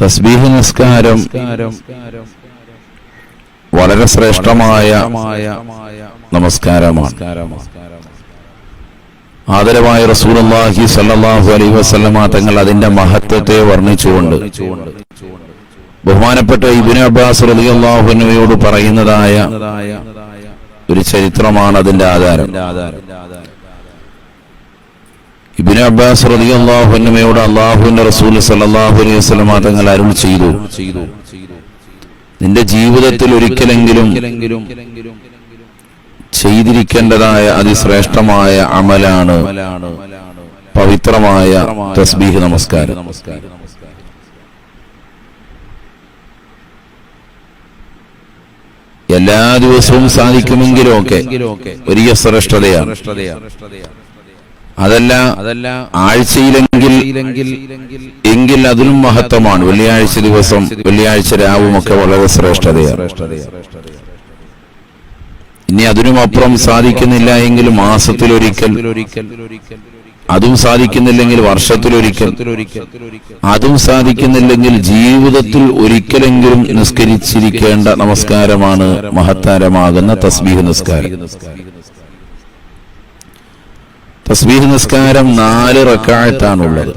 തസ്ബീഹ് നിസ്കാരം വളരെ ശ്രേഷ്ഠമായ നമസ്കാരമാണ്. ആദരവായ റസൂലുള്ളാഹി സ്വല്ലല്ലാഹു അലൈഹി വസല്ലമ തങ്ങൾ അതിന്റെ മഹത്വത്തെ വർണിച്ചുകൊണ്ട് ബഹുമാനപ്പെട്ട ഇബ്നു അബ്ബാസ് റളിയല്ലാഹു അൻഹുയോട് പറയുന്നതായ ഒരു ചരിത്രമാണ് അതിന്റെ ആധാരം. ഇബ്നു അബ്ബാസ് റളിയല്ലാഹു അൻഹുയോട് അള്ളാഹുവിന്റെ റസൂൽ സല്ലല്ലാഹു അലൈഹി വസല്ലമ തങ്ങൾ അരുൾ ചെയ്തു. നിന്റെ ജീവിതത്തിൽ ഒരിക്കലെങ്കിലും ചെയ്തിരിക്കേണ്ടതായ അതിശ്രേഷ്ഠമായ അമലാണ് പവിത്രമായ തസ്ബീഹ് നമസ്കാരം. എല്ലാ ദിവസവും സാധിക്കുമെങ്കിലും ഒക്കെ വലിയ ശ്രേഷ്ഠതയാണ്. അതല്ല അതല്ല ആഴ്ചയിലെങ്കിൽ എങ്കിൽ അതിലും മഹത്വമാണ്. വെള്ളിയാഴ്ച ദിവസം വെള്ളിയാഴ്ച രാവും ഒക്കെ വളരെ ശ്രേഷ്ഠതയാണ്. ഇനി അതിനുമപ്പുറം സാധിക്കുന്നില്ല എങ്കിൽ മാസത്തിലൊരിക്കൽ അതും സാധിക്കുന്നില്ലെങ്കിൽ വർഷത്തിലൊരിക്കൽ അതും സാധിക്കുന്നില്ലെങ്കിൽ ജീവിതത്തിൽ ഒരിക്കലെങ്കിലും നിസ്കരിച്ചിരിക്കേണ്ട നമസ്കാരമാണ് മഹത്താരമാകുന്ന തസ്ബീഹ് നിസ്കാരം. തസ്ബീഹ് നിസ്കാരം നാല് റക്കാഴത്താണുള്ളത്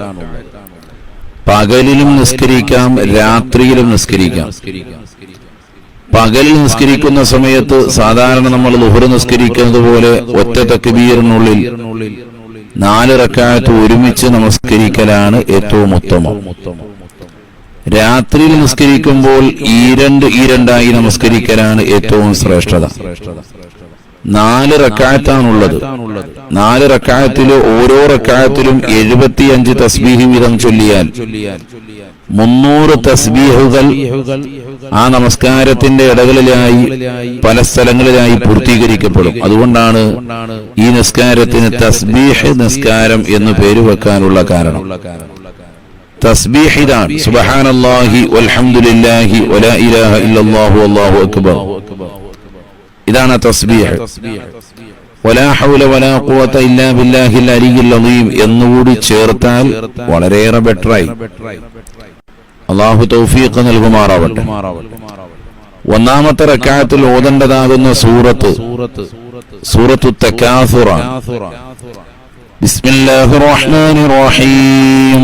പകലിലും നിസ്കരിക്കാം രാത്രിയിലും നിസ്കരിക്കാം. പകലിൽ നിസ്കരിക്കുന്ന സമയത്ത് സാധാരണ നമ്മൾ ലുഹറ് നിസ്കരിക്കുന്നത് പോലെ ഒറ്റ തക്ബീറിനുള്ളിൽ നാല് റക്കായത്ത് ഒരുമിച്ച് നമസ്കരിക്കലാണ് ഏറ്റവും ഉത്തമം. രാത്രിയിൽ നിസ്കരിക്കുമ്പോൾ ഈ രണ്ട് ഈ രണ്ടായി നമസ്കരിക്കലാണ് ഏറ്റവും ശ്രേഷ്ഠത. നാല് റക്കായത്താണുള്ളത്. നാല് റക്കായത്തിൽ ഓരോ റക്കായത്തിലും എഴുപത്തിയഞ്ച് തസ്ബീഹ് വീതം ചൊല്ലിയാൽ മുന്നൂറ് തസ്ബീഹുകൾ ആ നമസ്കാരത്തിന്റെ ഇടകളിലായി പല സ്ഥലങ്ങളിലായി പൂർത്തീകരിക്കപ്പെടും. അതുകൊണ്ടാണ് ഈ നിസ്കാരത്തിന് തസ്ബീഹ് നിസ്കാരം എന്ന് പേര് വെക്കാനുള്ള കാരണം. തസ്ബീഹ് ഇതാണ്. സുബ്ഹാനല്ലാഹി വൽഹംദുലില്ലാഹി വലാ ഇലാഹ ഇല്ലല്ലാഹു വല്ലാഹു അക്ബർ. ഇതാണ് തസ്ബീഹ്. വലാ ഹൗല വലാ ഖുവത ഇല്ലാ ബില്ലാഹിൽ അലിയിൽ അലീം എന്നുകൂടി ചേർത്താൽ വളരെയേറെ ബെറ്ററായി അള്ളാഹു തൗഫീഖ് നൽകുമാറാവട്ടെ. ഒന്നാമത്തെ റക്കായത്തിൽ ഓതേണ്ടതാകുന്ന സൂറത്ത് സൂറത്തു തക്കാസുറ ബിസ്മില്ലാഹിർ റഹ്മാനിർ റഹീം.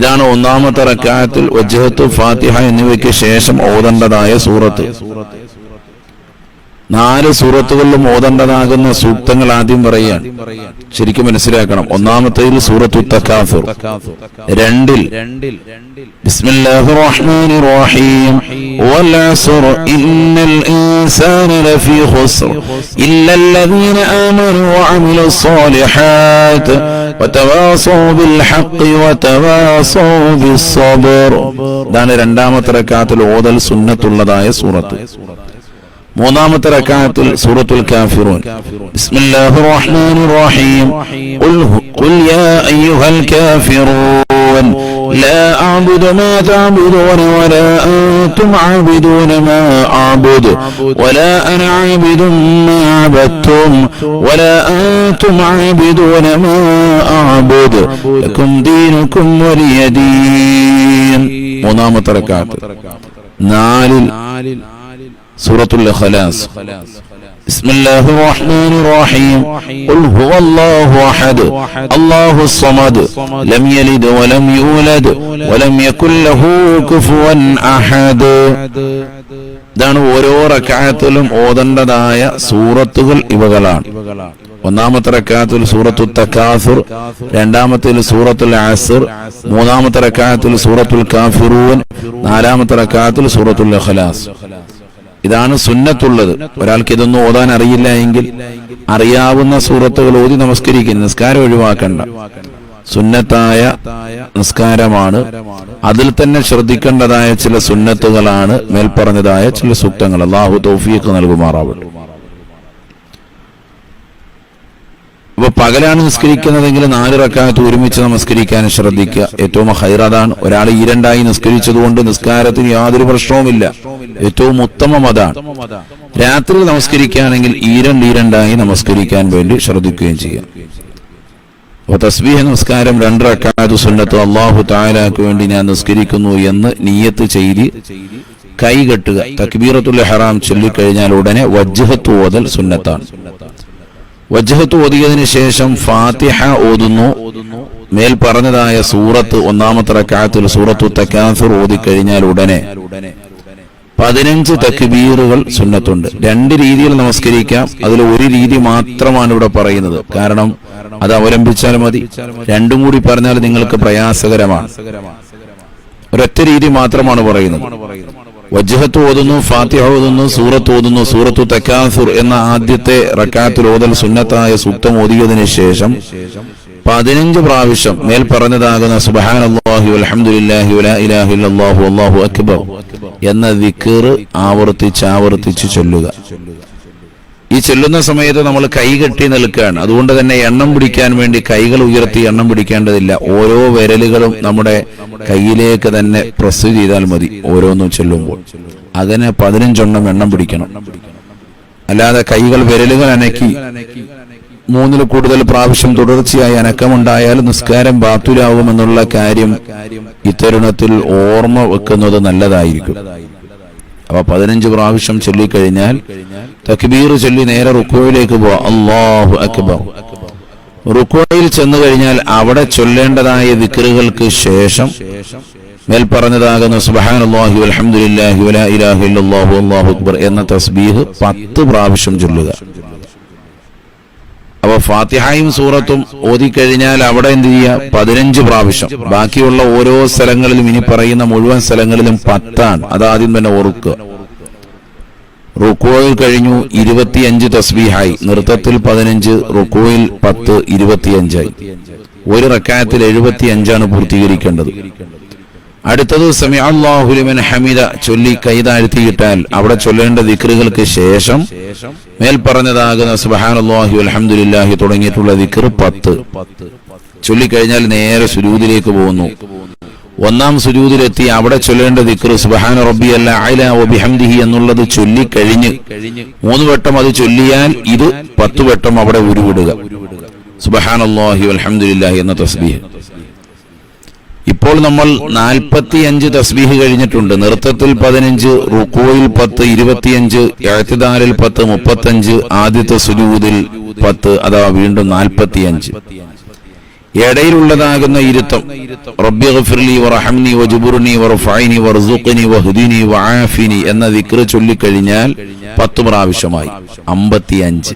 ഇതാണ് ഒന്നാമത്തെ റക്കായത്തിൽ വജ്ഹത്തു ഫാത്തിഹ എന്നിവയ്ക്ക് ശേഷം ഓതേണ്ടതായ സൂറത്ത്. നാല് സൂറത്തുകളിലും ഓതേണ്ടതാകുന്ന സൂക്തങ്ങൾ ആദ്യം പറയാൻ ശരിക്കും മനസ്സിലാക്കണം. ഒന്നാമത്തേതിൽ സൂറത്തു തക്കാഫുർ രണ്ടിൽ ബിസ്മില്ലാഹിർ റഹ്മാനിർ റഹീം. വൽ ഇന്നൽ ഇൻസാന ഇല്ലല്ലദീന ആമനു വഅമിലുസ് وتواصوا بالحق وتواصوا بالصبر ഇതാണ് രണ്ടാമത്തെ റക്കാത്തിൽ ഓതൽ സുന്നത്തുള്ളതായ സൂറത്ത് മൂന്നാമത്തെ റക്കാത്തിൽ സൂറത്തുൽ കാഫിറൂൻ ബിസ്മില്ലാഹിർ റഹ്മാനിർ റഹീം ഖുൽ ഖുൽ യാ അയ്യുഹൽ കാഫിറൂൻ لا أعبد ما تعبدون ولا أنتم عابدون ما أعبد ولا أنا عابد ما عبدتم ولا أنتم عابدون ما أعبد لكم دينكم ولي دين മൂന്നാമത്തെ റക്കാത്ത് നാലിൽ സൂറത്തുൽ ഇഖ്ലാസ് بسم الله الرحمن الرحيم قل هو الله أحد الله الصمد لم يلد ولم يولد ولم يكن له كفوا أحد ഇതാണ് ഓരോ റക്കായത്തിലും ഓതേണ്ടതായ സൂറത്തുകൾ ഇവകളാണ് ഒന്നാമത്തെ റക്കായത്തിൽ സൂറത്തു തക്കാസുർ രണ്ടാമത്തിൽ സൂറത്തുൽ ആസിർ മൂന്നാമത്തെ റക്കായത്തിൽ സൂറത്തുൽ കാഫിറൂൻ നാലാമത്തെ റക്കായത്തിൽ സൂറത്തുൽ ഇഖ്ലാസ് ഇതാണ് സുന്നത്തുള്ളത്. ഒരാൾക്ക് ഇതൊന്നും ഓതാൻ അറിയില്ല എങ്കിൽ അറിയാവുന്ന സൂറത്തുകൾ ഓതി നമസ്കരിക്കുന്നു നിസ്കാരം ഒഴിവാക്കണ്ട. സുന്നത്തായ നിസ്കാരമാണ്. അതിൽ തന്നെ ശ്രദ്ധിക്കേണ്ടതായ ചില സുന്നത്തുകളാണ് മേൽപ്പറഞ്ഞതായ ചില സൂക്തങ്ങൾ. അള്ളാഹു തൗഫീഖ് നൽകുമാറാവട്ടെ. അപ്പൊ പകലാണ് നിസ്കരിക്കുന്നതെങ്കിൽ നാല് റക്കാത്ത് ഒരുമിച്ച് നമസ്കരിക്കാൻ ശ്രദ്ധിക്കുക. ഏറ്റവും ഹൈറതാണ്. ഒരാൾ ഈരണ്ടായി നിസ്കരിച്ചതുകൊണ്ട് നിസ്കാരത്തിന് യാതൊരു പ്രശ്നവുമില്ല. ഏറ്റവും ഉത്തമം അതാണ്. രാത്രി നമസ്കരിക്കുകയാണെങ്കിൽ ഈരണ്ട് ഈരണ്ടായി നമസ്കരിക്കാൻ വേണ്ടി ശ്രദ്ധിക്കുകയും ചെയ്യാം. അപ്പൊ തസ്ബീഹ നമസ്കാരം രണ്ട് റക്കാത്ത് സുന്നത്ത് അള്ളാഹു താലാക്ക് വേണ്ടി ഞാൻ നിസ്കരിക്കുന്നു എന്ന് നീയത്ത് ചെയ്ത് കൈ കെട്ടുക. തക്ബീറത്തുൽ ഹറാം ചൊല്ലിക്കഴിഞ്ഞാൽ ഉടനെ വജ്ഹത്തു ഓതൽ സുന്നത്താണ്. വജ്ഹത്ത് ഓതിയതിനു ശേഷം ഫാത്തിഹ ഓതുന്നു. മേൽ പറഞ്ഞതായ സൂറത്ത് ഒന്നാമത്തെ റക്കാത്തിൽ സൂറത്തു തക്കാസുർ ഓതിക്കഴിഞ്ഞാൽ ഉടനെ പതിനഞ്ച് തക്ബീറുകൾ സുന്നത്തുണ്ട്. രണ്ട് രീതിയിൽ നമസ്കരിക്കാം. അതിൽ ഒരു രീതി മാത്രമാണ് ഇവിടെ പറയുന്നത്. കാരണം അത് അവലംബിച്ചാൽ മതി. രണ്ടും കൂടി പറഞ്ഞാൽ നിങ്ങൾക്ക് പ്രയാസകരമാണ്. ഒരൊറ്റ രീതി മാത്രമാണ് പറയുന്നത്. വജ്ഹത്ത് ഓതുന്നു ഫാത്തിഹ ഓതുന്നു സൂറത്ത് ഓതുന്നു സൂറത്തു തക്കാസുർ എന്ന ആദ്യത്തെ റക്കാത്തിൽ ഓതൽ സുന്നത്തായ സൂക്തം ഓതിയതിനു ശേഷം പതിനഞ്ച് പ്രാവശ്യം മേൽ പറഞ്ഞതാകുന്ന സുബഹാൻ അള്ളാഹു അല്ലാഹു അക്ബർ എന്ന ദിക്കർ ആവർത്തിച്ച് ആവർത്തിച്ച് ചൊല്ലുക. ഈ ചെല്ലുന്ന സമയത്ത് നമ്മൾ കൈ കെട്ടി നിൽക്കുകയാണ്. അതുകൊണ്ട് തന്നെ എണ്ണം പിടിക്കാൻ വേണ്ടി കൈകൾ ഉയർത്തി എണ്ണം പിടിക്കേണ്ടതില്ല. ഓരോ വിരലുകളും നമ്മുടെ കയ്യിലേക്ക് തന്നെ പ്രസ് ചെയ്താൽ മതി ഓരോന്നും ചെല്ലുമ്പോൾ. അതിന് പതിനഞ്ചെണ്ണം എണ്ണം പിടിക്കണം. അല്ലാതെ കൈകൾ വിരലുകൾ അനക്കി മൂന്നിൽ കൂടുതൽ പ്രാവശ്യം തുടർച്ചയായി അനക്കമുണ്ടായാൽ നിസ്കാരം ബാത്തുരാകുമെന്നുള്ള കാര്യം ഇത്തരുണത്തിൽ ഓർമ്മ വെക്കുന്നത് നല്ലതായിരിക്കും. അപ്പൊ പതിനഞ്ച് പ്രാവശ്യം ചൊല്ലിക്കഴിഞ്ഞാൽ തക്ബീർ ചൊല്ലി നേരെ റുക്കോയിലേക്ക് പോവാ. അള്ളാഹു അക്ബർ. റുക്കോയിൽ ചെന്നു കഴിഞ്ഞാൽ അവിടെ ചൊല്ലേണ്ടതായ വിക്രുകൾക്ക് ശേഷം മേൽപ്പറഞ്ഞതാകുന്ന പറഞ്ഞതാകുന്ന അലഹമുല്ലാഹി വലാ ഇലാഹ ഇല്ലല്ലാഹു അല്ലാഹു അക്ബർ എന്ന തസ്ബീഹ് പത്ത് പ്രാവശ്യം ചൊല്ലുക. അപ്പൊ ഫാത്തിഹായും സൂറത്തും ഓതിക്കഴിഞ്ഞാൽ അവിടെ എന്ത് ചെയ്യുക? പതിനഞ്ച് പ്രാവശ്യം. ബാക്കിയുള്ള ഓരോ സ്ഥലങ്ങളിലും ഇനി പറയുന്ന മുഴുവൻ സ്ഥലങ്ങളിലും പത്താണ്. അതാദ്യം തന്നെ ഓർക്കുക. റുക്കോയിൽ കഴിഞ്ഞു ഇരുപത്തിയഞ്ച് തസ്ബീഹായി. നൃത്തത്തിൽ പതിനഞ്ച് റുക്കോയിൽ പത്ത് ഇരുപത്തിയഞ്ചായി. ഒരു റക്കായത്തിൽ എഴുപത്തിയഞ്ചാണ് പൂർത്തീകരിക്കേണ്ടത്. അടുത്തത് അള്ളാഹുലിമൻ ഹമീദ. ചൊല്ലി കൈതാഴ്ത്തിയിട്ടാൽ അവിടെ ചൊല്ലേണ്ട ദിക്റുകൾക്ക് ശേഷം മേൽപ്പറഞ്ഞതാകുന്ന പറഞ്ഞതാകുന്ന അലഹമുല്ലാഹി തുടങ്ങിയിട്ടുള്ള ദിക്ർ പത്ത്. ചൊല്ലിക്കഴിഞ്ഞാൽ നേരെ സുരൂതിലേക്ക് പോകുന്നു. ഒന്നാം സുരൂതിലെത്തി അവിടെ ചൊല്ലേണ്ട ദിക്ർ സുബഹാന റബ്ബി അല്ല അല ഒബിഹംദിഹി എന്നുള്ളത് ചൊല്ലിക്കഴിഞ്ഞ് മൂന്ന് വട്ടം അത് ചൊല്ലിയാൽ ഇത് പത്തു വട്ടം അവിടെ ഉരുവിടുക. സുബഹാനല്ലാഹി അലഹമുല്ലാഹി എന്ന തസ്ബീഹ്. ഇപ്പോൾ നമ്മൾ നാൽപ്പത്തിയഞ്ച് തസ്ബീഹ് കഴിഞ്ഞിട്ടുണ്ട്. നൃത്തത്തിൽ പതിനഞ്ച് റുക്കോയിൽ പത്ത് ഇരുപത്തിയഞ്ച് എഴുത്തിദാലിൽ പത്ത് മുപ്പത്തഞ്ച് ആദ്യത്തെ സുജൂദിൽ പത്ത് അഥവാ വീണ്ടും നാൽപ്പത്തിയഞ്ച്. ഇടയിലുള്ളതാകുന്ന ഇരുത്തം. എന്ന ദിക്ർ ചൊല്ലിക്കഴിഞ്ഞാൽ പത്ത് പ്രാവശ്യമായി. അമ്പത്തിയഞ്ച്.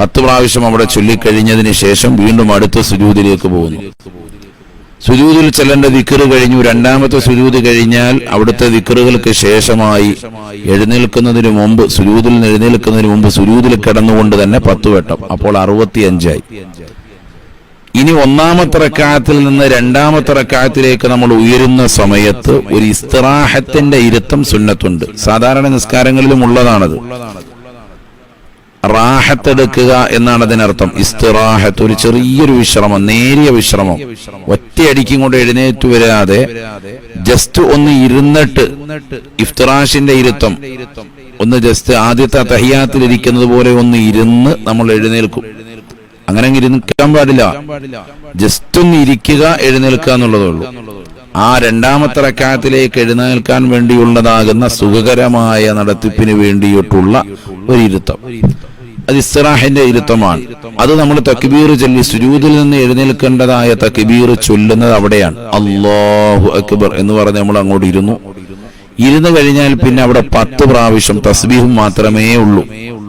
പത്ത് പ്രാവശ്യം അവിടെ ചൊല്ലിക്കഴിഞ്ഞതിന് ശേഷം വീണ്ടും അടുത്ത സുജൂതിലേക്ക് പോകുന്നു. സുജൂതിൽ ചെല്ലേണ്ട ദിക്കറ് കഴിഞ്ഞു. രണ്ടാമത്തെ സുജൂതി കഴിഞ്ഞാൽ അവിടുത്തെ ദിക്കറുകൾക്ക് ശേഷമായി എഴുന്നേൽക്കുന്നതിന് മുമ്പ് സുജൂതിൽ എഴുന്നേൽക്കുന്നതിന് മുമ്പ് സുജൂദിൽ കിടന്നുകൊണ്ട് തന്നെ പത്ത് വെട്ടം. അപ്പോൾ അറുപത്തിയഞ്ചായി. ഇനി ഒന്നാമത്തെ റക്കാത്തിൽ നിന്ന് രണ്ടാമത്തെ റക്കാത്തിലേക്ക് നമ്മൾ ഉയരുന്ന സമയത്ത് ഒരു ഇസ്തിറാഹത്തിന്റെ ഇരുത്തം സുന്നത്തുണ്ട്. സാധാരണ നിസ്കാരങ്ങളിലും ഉള്ളതാണത്. റാഹത്തെടുക്കുക എന്നാണ് അതിനർത്ഥം ഇസ്തിറാഹത്ത് ഒരു ചെറിയൊരു വിശ്രമം നേരിയ വിശ്രമം. ഒറ്റയടിക്കും കൊണ്ട് എഴുന്നേറ്റ് വരാതെ ജസ്റ്റ് ഒന്ന് ഇരുന്നിട്ട് ഇഫ്തിറാഷിന്റെ ഇരുത്തം. ഒന്ന് ജസ്റ്റ് ആദ്യത്തെ തഹിയാത്തിൽ ഇരിക്കുന്നത് പോലെ ഒന്ന് ഇരുന്ന് നമ്മൾ എഴുന്നേൽക്കും. അങ്ങനെ ഇരിക്കാൻ പാടില്ല. ജസ്റ്റ് ഒന്ന് ഇരിക്കുക എഴുന്നേൽക്കുക എന്നുള്ളതേ ഉള്ളൂ ആ രണ്ടാമത്തെ റക്കാത്തിലേക്ക് എഴുന്നേൽക്കാൻ വേണ്ടിയുള്ളതാകുന്ന സുഖകരമായ നടത്തിപ്പിന് വേണ്ടിയിട്ടുള്ള ഒരു ഇരുത്തം അത് ഇസ്റാഹിന്റെ ഇരുത്തമാണ്. അത് നമ്മൾ തക്ബീർ ചൊല്ലി സുജൂദിൽ നിന്ന് എഴുന്നേൽക്കേണ്ടതായ തക്ബീർ ചൊല്ലുന്നത് അവിടെയാണ്. അള്ളാഹു അക്ബർ എന്ന് പറഞ്ഞ് നമ്മൾ അങ്ങോട്ട് ഇരുന്നു. ഇരുന്നു കഴിഞ്ഞാൽ പിന്നെ അവിടെ പത്ത് പ്രാവശ്യം തസ്ബീഹും മാത്രമേ ഉള്ളൂ.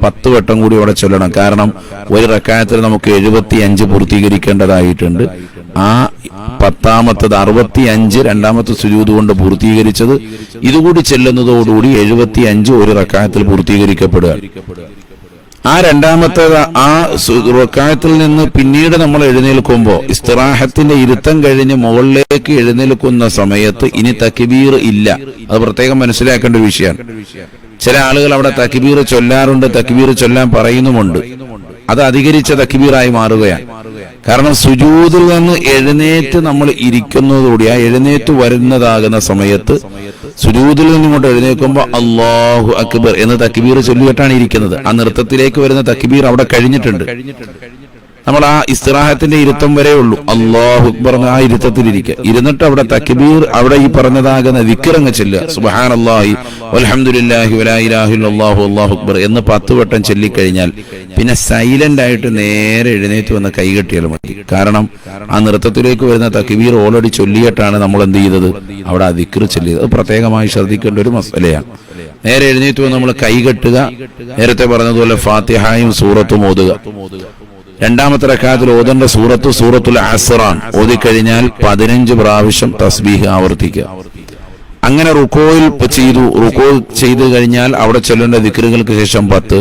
പത്ത് വട്ടം കൂടി അവിടെ ചൊല്ലണം. കാരണം ഒരു റക്കായത്തിൽ നമുക്ക് എഴുപത്തി അഞ്ച് പൂർത്തീകരിക്കേണ്ടതായിട്ടുണ്ട്. ആ പത്താമത്തത് അറുപത്തി അഞ്ച് രണ്ടാമത്തെ സുജൂത് കൊണ്ട് പൂർത്തീകരിച്ചത് ഇതുകൂടി ചെല്ലുന്നതോടുകൂടി എഴുപത്തി അഞ്ച് ഒരു റക്കായത്തിൽ പൂർത്തീകരിക്കപ്പെടുക. ആ രണ്ടാമത്തെ ആ റുക്കായത്തിൽ നിന്ന് പിന്നീട് നമ്മൾ എഴുന്നേൽക്കുമ്പോൾ ഇസ്തിറാഹത്തിന്റെ ഇരുത്തം കഴിഞ്ഞ് മുകളിലേക്ക് എഴുന്നേൽക്കുന്ന സമയത്ത് ഇനി തക്കിബീർ ഇല്ല. അത് പ്രത്യേകം മനസ്സിലാക്കേണ്ട വിഷയമാണ്. ചില ആളുകൾ അവിടെ തക്കിബീർ ചൊല്ലാറുണ്ട് തക്കിബീർ ചൊല്ലാൻ പറയുന്നുമുണ്ട്. അത് അധികരിച്ച തക്കിബീറായി മാറുകയാണ്. കാരണം സുജൂതിൽ നിന്ന് എഴുന്നേറ്റ് നമ്മൾ ഇരിക്കുന്നതോടെ ആ എഴുന്നേറ്റ് വരുന്നതാകുന്ന സമയത്ത് സുജൂതിൽ നിന്ന് ഇങ്ങോട്ട് എഴുന്നേൽക്കുമ്പോൾ അള്ളാഹു അക്ബർ എന്ന് തക്ബീർ ചൊല്ലിയിട്ടാണ് ഇരിക്കുന്നത്. ആ നൃത്തത്തിലേക്ക് വരുന്ന തക്ബീർ അവിടെ കഴിഞ്ഞിട്ടുണ്ട്. നമ്മൾ ആ ഇസ്തിറാഹത്തിന്റെ ഇരുത്തം വരെ ഉള്ളൂ. അള്ളാഹു അക്ബർ ആ ഇരുത്തത്തിൽ ഇരിക്കുക. ഇരുന്നിട്ട് അവിടെ തക്ബീർ അവിടെ ഈ പറഞ്ഞതാകുന്ന വിക്രങ്ങ് ചെല്ലുക. സുബഹാൻ അള്ളാഹി അലഹമുല്ലാഹി വലാഹു അള്ളാഹു അക്ബർ എന്ന് പത്ത് വട്ടം ചൊല്ലിക്കഴിഞ്ഞാൽ പിന്നെ സൈലന്റ് ആയിട്ട് നേരെ എഴുന്നേറ്റ് വന്ന് കൈകെട്ടിയാൽ മതി. കാരണം ആ നൃത്തത്തിലേക്ക് വരുന്ന തക്ബീർ ഓൾറെഡി ചൊല്ലിയിട്ടാണ് നമ്മൾ എന്ത് ചെയ്തത്? അവിടെ ആ ദിക്ർ ചൊല്ലിയത്. അത് പ്രത്യേകമായി ശ്രദ്ധിക്കേണ്ട ഒരു മസലയാണ്. നേരെ എഴുന്നേറ്റ് വന്ന് നമ്മൾ കൈകെട്ടുക നേരത്തെ പറഞ്ഞതുപോലെ ഫാത്തിഹായും സൂറത്തും ഓതുക. രണ്ടാമത്തെ റക്കാത്തിൽ ഓതേണ്ട സൂറത്ത് സൂറത്തുൽ അസറാൻ. ഓതിക്കഴിഞ്ഞാൽ പതിനഞ്ച് പ്രാവശ്യം തസ്ബീഹ് ആവർത്തിക്കുക. അങ്ങനെ റുക്കോയിൽ ചെയ്തു റുക്കോ ചെയ്തു കഴിഞ്ഞാൽ അവിടെ ചൊല്ലേണ്ട ദിക്കറുകൾക്ക് ശേഷം പത്ത്.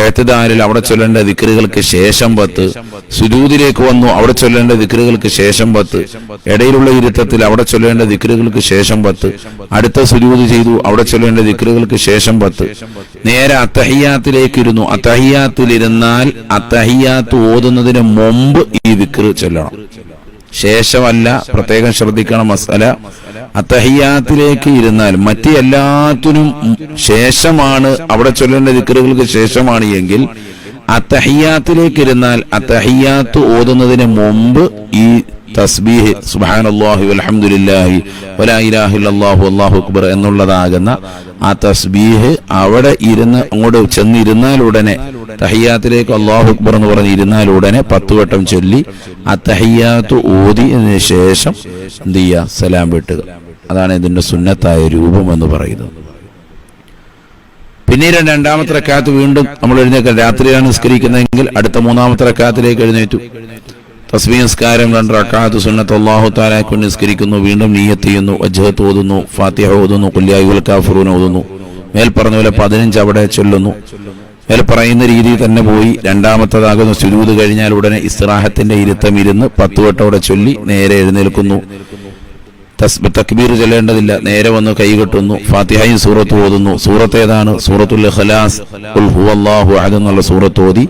എഴുത്തുദാരിൽ അവിടെ ചൊല്ലേണ്ട ദിക്കറുകൾക്ക് ശേഷം പത്ത്. സുജൂതിലേക്ക് വന്നു അവിടെ ചൊല്ലേണ്ട ദിക്കറുകൾക്ക് ശേഷം പത്ത്. ഇടയിലുള്ള ഇരുത്തത്തിൽ അവിടെ ചൊല്ലേണ്ട ദിക്കറുകൾക്ക് ശേഷം പത്ത്. അടുത്ത സുജൂത് ചെയ്തു അവിടെ ചൊല്ലേണ്ട ദിക്കറുകൾക്ക് ശേഷം പത്ത്. നേരെ അത്തഹിയാത്തിലേക്ക് ഇരുന്നു. അത്തഹിയാത്തിലിരുന്നാൽ അത്തഹിയാത്ത് ഓതുന്നതിന് മുമ്പ് ഈ ദിക്കറ് ചൊല്ലണം. ശേഷമല്ല പ്രത്യേകം ശ്രദ്ധിക്കണം മസല. അത്തഹിയാത്തിലേക്ക് ഇരുന്നാൽ മറ്റ് എല്ലാത്തിനും ശേഷമാണ് അവിടെ ചൊല്ലേണ്ട ദിക്കറുകൾക്ക് ശേഷമാണ് എങ്കിൽ അത്തഹിയാത്തിലേക്ക് ഇരുന്നാൽ അത്തഹിയാത്ത് ഓതുന്നതിന് മുമ്പ് ഈ തസ്ബീഹ് സുബാനല്ലാഹി അലഹമുല്ലാഹി വലായിലാഹില്ലാഹു അള്ളാഹു അക്ബർ എന്നുള്ളതാകുന്ന ആ തസ്ബീഹ് അവിടെ ഇരുന്ന് അങ്ങോട്ട് ചെന്നിരുന്നാൽ ഉടനെ തഹിയാത്തിലേക്ക് അള്ളാഹു അക്ബർ എന്ന് പറഞ്ഞ് ഇരുന്നാലുടനെ പത്ത് വട്ടം ചൊല്ലി ആ തഹിയാത്ത് ഓതിയതിനു ശേഷം എന്ത് ചെയ്യുക? സലാം വിട്ടുക. അതാണ് ഇതിന്റെ സുന്നത്തായ രൂപം എന്ന് പറയുന്നത്. പിന്നീട് രണ്ടാമത്തെ റക്കാത്ത് വീണ്ടും നമ്മൾ എഴുന്നേൽക്കാം രാത്രിയാണ് നിസ്കരിക്കുന്നതെങ്കിൽ അടുത്ത മൂന്നാമത്തെ റക്കാത്തിലേക്ക് എഴുന്നേറ്റു. നിസ്കാരം രണ്ട് റക്കാത്ത് സുന്നത്ത് അള്ളാഹു താലാക്കു നിസ്കരിക്കുന്നു വീണ്ടും നീയത്ത് ചെയ്യുന്നു അജ്ഹത്ത് ഓതുന്നു ഫാത്തിഹ ഓതുന്നു കുല്യായുൽ കാഫറൂൻ ഓതുന്നു. മേൽ പറഞ്ഞ പോലെ പതിനഞ്ച് അവിടെ ചൊല്ലുന്നു. മേൽ പറയുന്ന രീതിയിൽ തന്നെ പോയി രണ്ടാമത്തതാകുന്ന സുരൂത് കഴിഞ്ഞാൽ ഉടനെ ഇസ്രാഹത്തിന്റെ ഇരുത്തം ഇരുന്ന് പത്ത് വട്ടോടെ ചൊല്ലി നേരെ എഴുന്നേൽക്കുന്നു. തക്ബീർ ചൊല്ലേണ്ടതില്ല നേരെ വന്ന് കൈകെട്ടുന്നു ഫാത്തിഹയും സൂറത്ത് ഓതുന്നു. സൂറത്ത് ഏതാണ്? സൂറത്തുൽ ഖലാസ് ഖുൽ ഹുവല്ലാഹു അഹദ് എന്നുള്ള സൂറത്ത് ഓതി.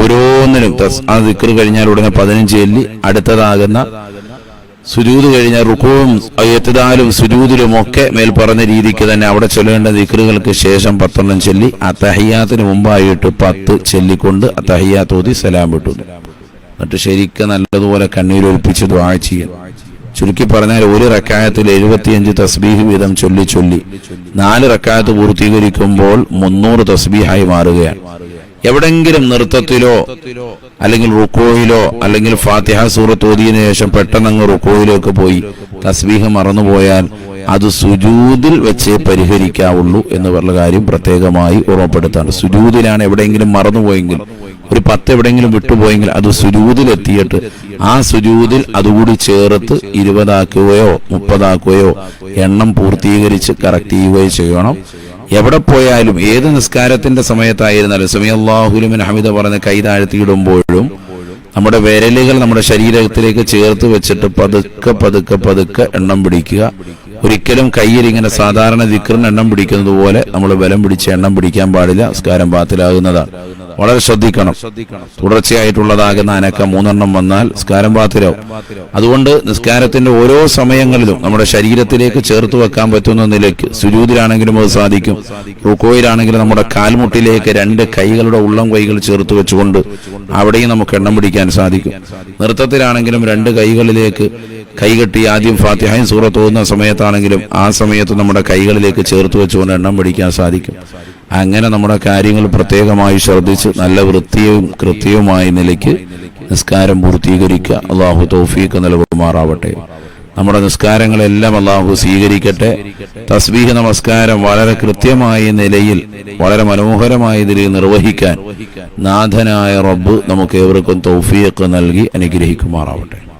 ഓരോന്നിനും ആ ദിക്കർ കഴിഞ്ഞാൽ ഉടനെ പതിനഞ്ച് എല്ലി അടുത്തതാകുന്ന സുജൂത് കഴിഞ്ഞാൽ റുക്കുവും എത്തതാലും സുജൂതിലും ഒക്കെ മേൽ പറഞ്ഞ രീതിക്ക് തന്നെ അവിടെ ചൊല്ലേണ്ട ദിക്റുകൾക്ക് ശേഷം പത്തെണ്ണം ചൊല്ലി തഹയ്യാത്തിന് മുമ്പായിട്ട് പത്ത് ചൊല്ലിക്കൊണ്ട് ഓതി സലാം വിട്ടു. എന്നിട്ട് ശരിക്കും നല്ലതുപോലെ കണ്ണീരൊലിപ്പിച്ച് ദ്വാ ചുരുക്കി പറഞ്ഞാൽ ഒരു റക്കായത്തിൽ എഴുപത്തിയഞ്ച് തസ്ബീഹ് വീതം ചൊല്ലി ചൊല്ലി നാല് റക്കായത്ത് പൂർത്തീകരിക്കുമ്പോൾ മുന്നൂറ് തസ്ബീഹായി മാറുകയാണ്. എവിടെങ്കിലും നൃത്തത്തിലോ അല്ലെങ്കിൽ റുക്കോയിലോ അല്ലെങ്കിൽ ഫാത്തിഹ സൂറത്ത് ഓതിയതിനു ശേഷം പെട്ടെന്ന് അങ്ങ് റുക്കോയിലേക്ക് പോയി തസ്ബീഹ് മറന്നുപോയാൽ അത് സുജൂതിൽ വെച്ച് പരിഹരിക്കാവുള്ളൂ എന്ന് പറഞ്ഞ കാര്യം പ്രത്യേകമായി ഓർമ്മപ്പെടുത്താണ് സുജൂതിലാണ് എവിടെയെങ്കിലും മറന്നുപോയെങ്കിൽ ഒരു പത്ത് എവിടെയെങ്കിലും വിട്ടുപോയെങ്കിൽ അത് സുജൂതിലെത്തിയിട്ട് ആ സുജൂതിൽ അതുകൂടി ചേർത്ത് ഇരുപതാക്കുകയോ മുപ്പതാക്കുകയോ എണ്ണം പൂർത്തീകരിച്ച് കറക്റ്റ് ചെയ്യുകയോ ചെയ്യണം. എവിടെ പോയാലും ഏത് നിസ്കാരത്തിന്റെ സമയത്തായിരുന്നാലും സമയല്ലാഹുലുമിൻ ഹമിദ പറഞ്ഞ് കൈ താഴ്ത്തിയിടുമ്പോഴും നമ്മുടെ വിരലുകൾ നമ്മുടെ ശരീരത്തിലേക്ക് ചേർത്ത് വെച്ചിട്ട് പതുക്കെ പതുക്കെ പതുക്കെ എണ്ണം പിടിക്കുക. ഒരിക്കലും കയ്യിൽ ഇങ്ങനെ സാധാരണ ദിക്റിന് എണ്ണം പിടിക്കുന്നത് പോലെ നമ്മൾ ബലം പിടിച്ച് എണ്ണം പിടിക്കാൻ പാടില്ല. നിസ്കാരം ബാത്തിലാകുന്നതാണ്. വളരെ ശ്രദ്ധിക്കണം. തുടർച്ചയായിട്ടുള്ളതാകുന്ന അനക്കം മൂന്നെണ്ണം വന്നാൽ നിസ്കാരം പാത്തിരാവും അതുകൊണ്ട് നിസ്കാരത്തിന്റെ ഓരോ സമയങ്ങളിലും നമ്മുടെ ശരീരത്തിലേക്ക് ചേർത്ത് വെക്കാൻ പറ്റുന്ന നിലയ്ക്ക് സുജൂതിലാണെങ്കിലും അത് സാധിക്കും. റുക്കോയിലാണെങ്കിലും നമ്മുടെ കാൽമുട്ടിലേക്ക് രണ്ട് കൈകളുടെ ഉള്ളം കൈകൾ ചേർത്ത് വെച്ചുകൊണ്ട് അവിടെയും നമുക്ക് എണ്ണം പിടിക്കാൻ സാധിക്കും. നൃത്തത്തിലാണെങ്കിലും രണ്ട് കൈകളിലേക്ക് കൈകെട്ടി ആദ്യം ഫാത്തിഹായും സൂറത്ത് തോന്നുന്ന സമയത്താണെങ്കിലും ആ സമയത്ത് നമ്മുടെ കൈകളിലേക്ക് ചേർത്ത് വെച്ചുകൊണ്ട് എണ്ണം പിടിക്കാൻ സാധിക്കും. അങ്ങനെ നമ്മുടെ കാര്യങ്ങൾ പ്രത്യേകമായി ശ്രദ്ധിച്ച് നല്ല വൃത്തിയും കൃത്യവുമായ നിലയ്ക്ക് നിസ്കാരം പൂർത്തീകരിക്കുക. അള്ളാഹു തോഫീക്ക് നൽകുമാറാവട്ടെ. നമ്മുടെ നിസ്കാരങ്ങളെല്ലാം അള്ളാഹു സ്വീകരിക്കട്ടെ. തസ്ബീഹ് നമസ്കാരം വളരെ കൃത്യമായ നിലയിൽ വളരെ മനോഹരമായ നിലയിൽ നിർവഹിക്കാൻ നാഥനായ റബ്ബ് നമുക്ക് ഏവർക്കും തൗഫീഖ് നൽകി അനുഗ്രഹിക്കുമാറാവട്ടെ.